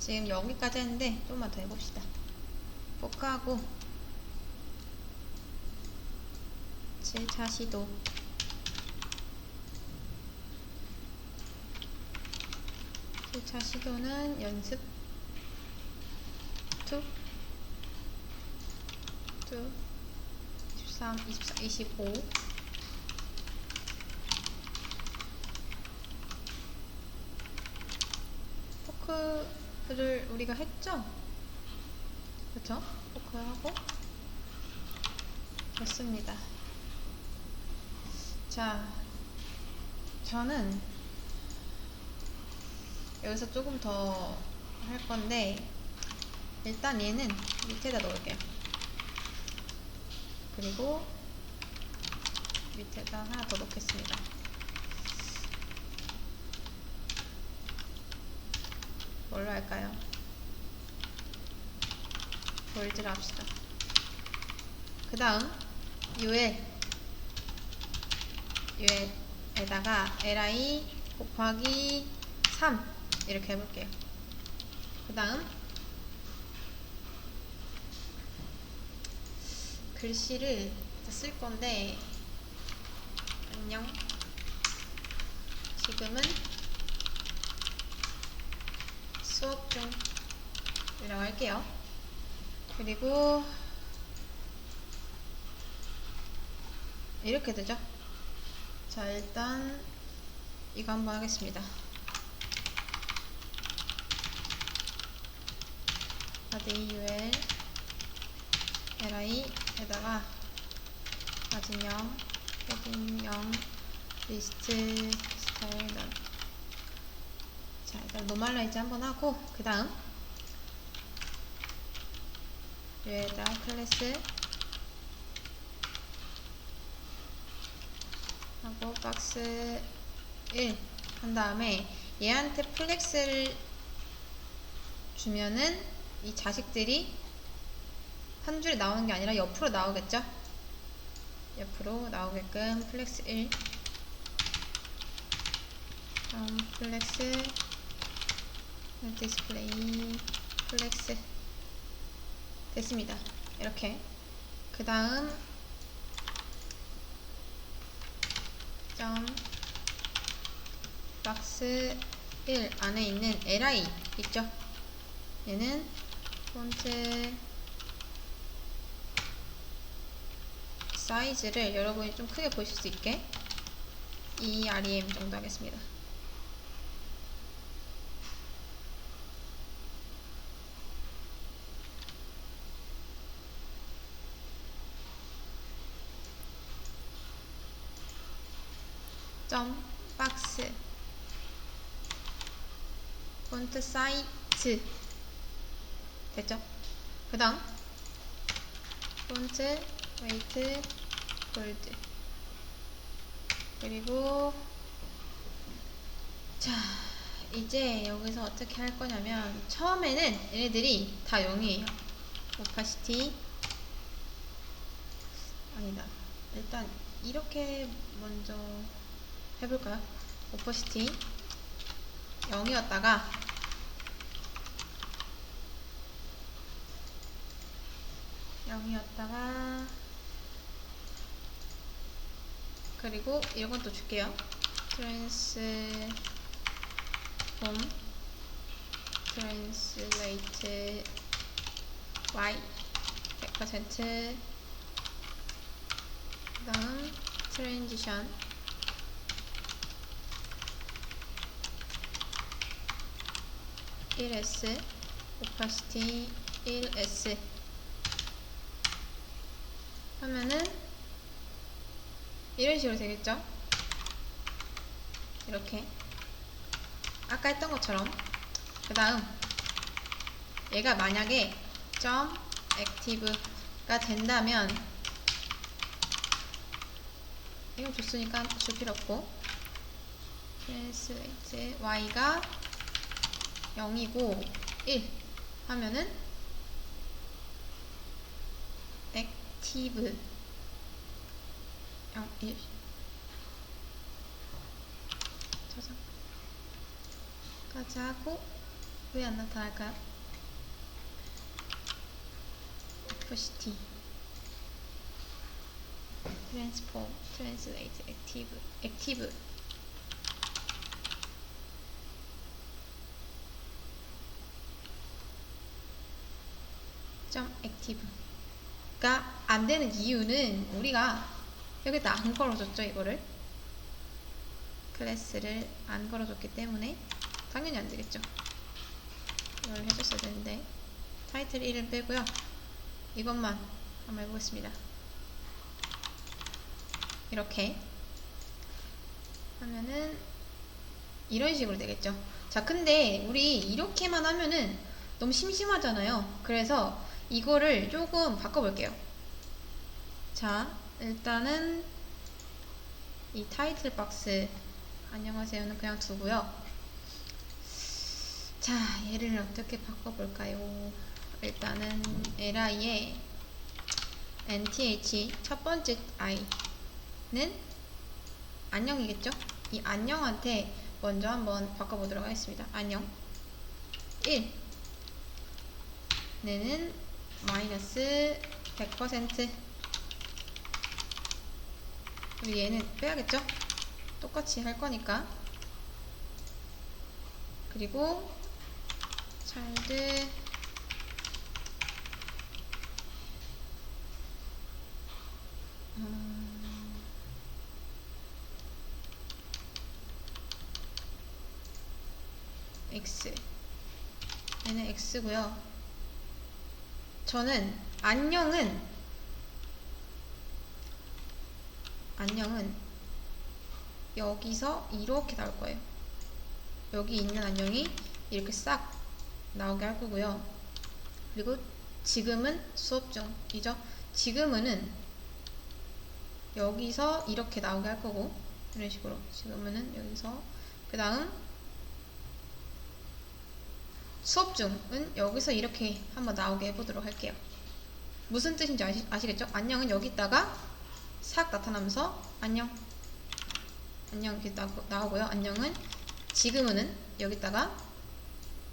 지금 여기까지 했는데 조금만 더 해봅시다. 포크하고 7차 시도. 7차 시도는 연습. 2 2 23, 24, 25 포크 를 우리가 했죠? 그쵸? 포크하고 됐습니다. 자, 저는 여기서 조금 더 할 건데 일단 얘는 밑에다 넣을게요. 그리고 밑에다 하나 더 넣겠습니다. 뭘로 할까요? 볼드를 합시다. 그 다음 UL UL에다가 li 곱하기 3 이렇게 해볼게요. 그 다음 글씨를 쓸 건데 안녕 지금은 수업 중이라고 할게요. 그리고 이렇게 되죠. 자 일단 이거 한번 하겠습니다. aul li에다가 마진명 헤딩명 리스트 스타일 넌. 자 일단 노멀라이즈 한번 하고 그 다음. 얘에다 클래스. 하고 박스 1 한 다음에 얘한테 플렉스를 주면은 이 자식들이 한 줄에 나오는 게 아니라 옆으로 나오겠죠? 옆으로 나오게끔 플렉스 1 다음 플렉스 디스플레이 플렉스 됐습니다. 이렇게 그 다음 점 박스 1 안에 있는 li 있죠? 얘는 폰트 사이즈를 여러분이 좀 크게 보실 수 있게 E rem 정도 하겠습니다. 점 박스. 폰트 사이즈. 됐죠? 그 다음 폰트 웨이트 볼드. 그리고 자 이제 여기서 어떻게 할 거냐면 처음에는 얘네들이 다 0이에요. 오파시티. 아니다. 일단 이렇게 먼저 해볼까요? 오퍼시티 0이었다가 영이었다가 그리고 이건 또 줄게요. 트랜스 폼 트랜스레이트 y 100% 그 다음 트랜지션 일 s 오파시티 1s 하면은 이런 식으로 되겠죠? 이렇게. 아까 했던 것처럼. 그 다음 얘가 만약에 점 액티브가 된다면 이건 줬으니까 줄 필요 없고. 트랜스레이트 y가 0이고 1 하면은 액티브 0, 1 저장까지 하고 왜 안 나타날까요? FCT Transform, Translate, Active, Active 점 active가 안 되는 이유는 우리가 여기다 안 걸어줬죠 이거를. 클래스를 안 걸어줬기 때문에 당연히 안 되겠죠. 이걸 해줬어야 되는데 타이틀 1은 빼고요. 이것만 한번 해보겠습니다. 이렇게 하면은 이런 식으로 되겠죠. 자 근데 우리 이렇게만 하면은 너무 심심하잖아요. 그래서 이거를 조금 바꿔볼게요. 자 일단은 이 타이틀 박스 안녕하세요는 그냥 두고요. 자 얘를 어떻게 바꿔볼까요? 일단은 li에 nth 첫 번째 i는 안녕이겠죠? 이 안녕한테 먼저 한번 바꿔보도록 하겠습니다. 안녕. 1 얘는 마이너스 100% 그리고 얘는 빼야겠죠? 똑같이 할 거니까. 그리고 차일드 음, x. 얘는 x고요 저는 안녕은 안녕은 여기서 이렇게 나올 거예요. 여기 있는 안녕이 이렇게 싹 나오게 할 거고요. 그리고 지금은 수업 중이죠. 지금은 여기서 이렇게 나오게 할 거고 이런 식으로 지금은 여기서 그 다음 수업 중은 여기서 이렇게 한번 나오게 해보도록 할게요. 무슨 뜻인지 아시, 아시겠죠? 안녕은 여기다가 싹 나타나면서 안녕 안녕 이렇게 나오고, 나오고요. 안녕은 지금은 여기다가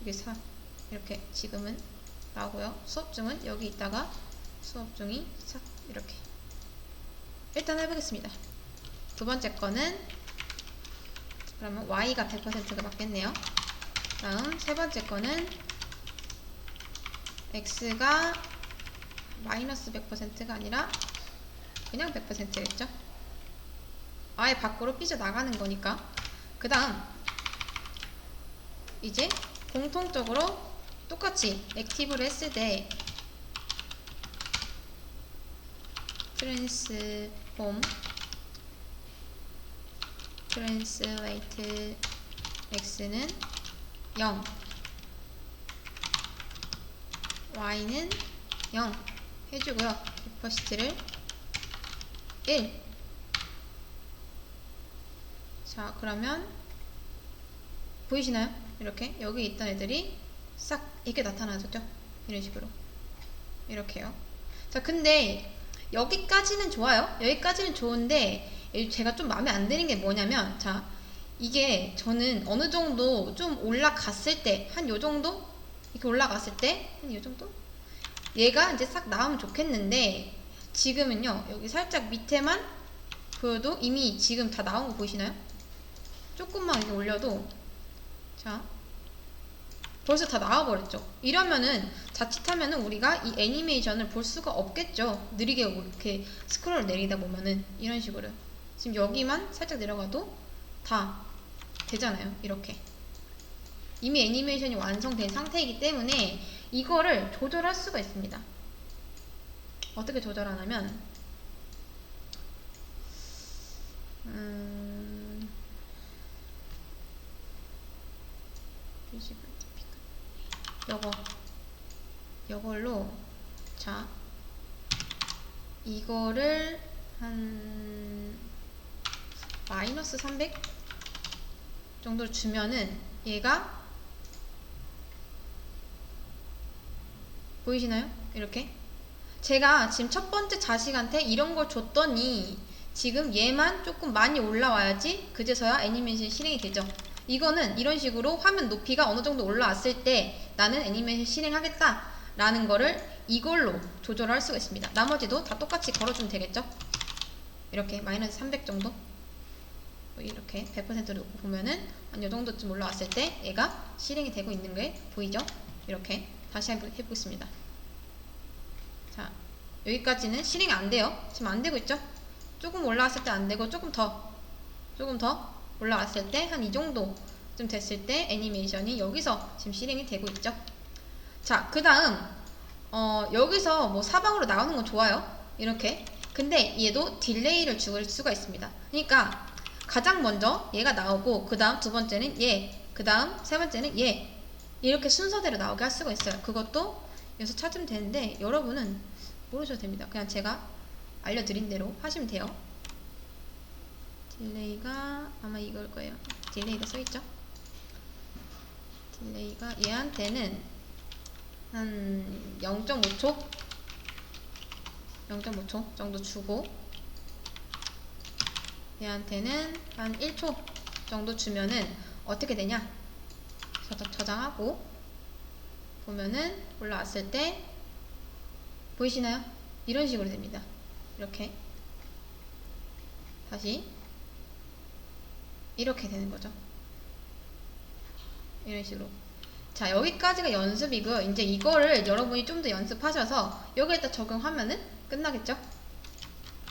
이게 사 이렇게 지금은 나오고요. 수업 중은 여기 있다가 수업 중이 싹 이렇게 일단 해보겠습니다. 두 번째 거는 그러면 y가 100%가 맞겠네요. 다음 세 번째 거는 x가 마이너스 100%가 아니라 그냥 100%겠죠? 아예 밖으로 삐져나가는 거니까 그 다음 이제 공통적으로 똑같이 액티브를 했을 때 트랜스폼 트랜스레이트 x는 0 y는 0 해주고요 리퍼시트를 1 자, 그러면 보이시나요? 이렇게 여기 있던 애들이 싹 이렇게 나타나졌죠? 이런 식으로 이렇게요. 자, 근데 여기까지는 좋아요. 여기까지는 좋은데 제가 좀 마음에 안 드는 게 뭐냐면 자, 이게 저는 어느 정도 좀 올라갔을 때 한 요 정도? 이렇게 올라갔을 때? 한 요 정도? 얘가 이제 싹 나오면 좋겠는데 지금은요 여기 살짝 밑에만 보여도 이미 지금 다 나온 거 보이시나요? 조금만 이렇게 올려도 자 벌써 다 나와버렸죠? 이러면은 자칫하면은 우리가 이 애니메이션을 볼 수가 없겠죠? 느리게 이렇게 스크롤 내리다 보면은 이런 식으로. 지금 여기만 살짝 내려가도 다 되잖아요 이렇게. 이미 애니메이션이 완성된 상태이기 때문에 이거를 조절할 수가 있습니다. 어떻게 조절하냐면 음, 요거. 요걸로 자 이거를 한 마이너스 300 정도로 주면은 얘가 보이시나요? 이렇게 제가 지금 첫 번째 자식한테 이런 걸 줬더니 지금 얘만 조금 많이 올라와야지 그제서야 애니메이션 실행이 되죠 이거는 이런 식으로 화면 높이가 어느 정도 올라왔을 때 나는 애니메이션 실행하겠다 라는 거를 이걸로 조절할 수가 있습니다. 나머지도 다 똑같이 걸어주면 되겠죠? 이렇게 마이너스 300 정도 뭐 이렇게 100%로 놓고 보면은 한 요 정도쯤 올라왔을 때 얘가 실행이 되고 있는 게 보이죠? 이렇게 다시 해보- 해보겠습니다. 자 여기까지는 실행이 안 돼요. 지금 안 되고 있죠? 조금 올라왔을 때 안 되고 조금 더 조금 더 올라왔을 때 한 이 정도쯤 됐을 때 애니메이션이 여기서 지금 실행이 되고 있죠. 자, 그 다음 어, 여기서 뭐 사방으로 나오는 건 좋아요. 이렇게. 근데 얘도 딜레이를 줄 수가 있습니다. 그러니까 가장 먼저 얘가 나오고 그 다음 두 번째는 얘, 그 다음 세 번째는 얘 이렇게 순서대로 나오게 할 수가 있어요. 그것도 여기서 찾으면 되는데 여러분은 모르셔도 됩니다. 그냥 제가 알려드린 대로 하시면 돼요. 딜레이가 아마 이걸 거예요. 딜레이가 써있죠? 딜레이가 얘한테는 한 0.5초? 0.5초 정도 주고 얘한테는 한 1초 정도 주면은 어떻게 되냐? 저장, 저장하고 보면은 올라왔을 때 보이시나요? 이런 식으로 됩니다. 이렇게 다시 이렇게 되는 거죠. 이런 식으로. 자, 여기까지가 연습이고요. 이제 이거를 여러분이 좀 더 연습하셔서 여기에다 적용하면은 끝나겠죠?